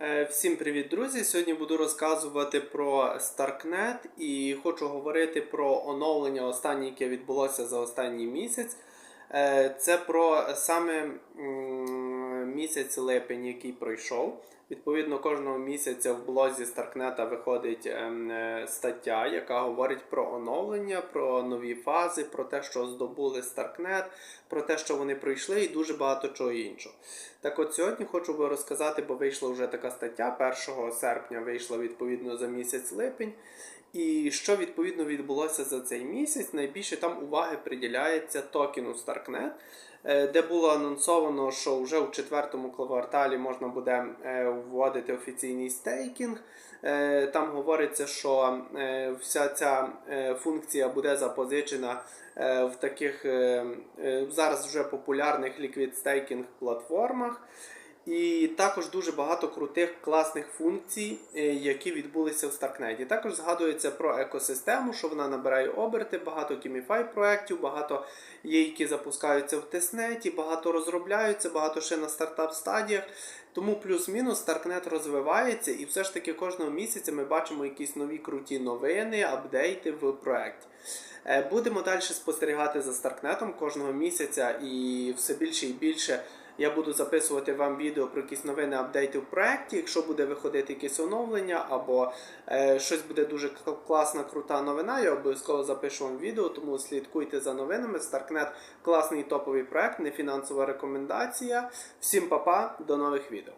Е, Всім привіт, друзі! Сьогодні буду розказувати про Starknet і хочу говорити про оновлення останнє, яке відбулося за останній місяць. Е, Це про саме місяць липень, який пройшов. Відповідно, кожного місяця в блозі Старкнета виходить ем, е, стаття, яка говорить про оновлення, про нові фази, про те, що здобули Старкнет, про те, що вони пройшли, і дуже багато чого іншого. Так от сьогодні хочу би розказати, бо вийшла вже така стаття 1 серпня, вийшла відповідно за місяць липень. І що відповідно відбулося за цей місяць? Найбільше там уваги приділяється токену Starknet, е, де було анонсовано, що вже у четвертому кварталі можна буде е, вводити офіційний стейкінг. Е, Там говориться, що е, вся ця е, функція буде запозичена в таких зараз вже популярних ліквід стейкінг платформах. І також дуже багато крутих класних функцій, е, які відбулися в Starknet. Також згадується про екосистему, що вона набирає оберти, багато Gamify проєктів, багато є, які запускаються в тестнеті, багато розробляються, багато ще на стартап стадіях. Тому плюс-мінус Starknet розвивається, і все ж таки кожного місяця ми бачимо якісь нові круті новини, апдейти в проєкті. Е, Будемо далі спостерігати за Старкнетом кожного місяця і все більше і більше. Я буду записувати вам відео про якісь новини, апдейти в проєкті. Якщо буде виходити якесь оновлення або е, щось буде дуже класна, крута новина, я обов'язково запишу вам відео, тому слідкуйте за новинами. Starknet класний топовий проєкт, не фінансова рекомендація. Всім па-па, до нових відео.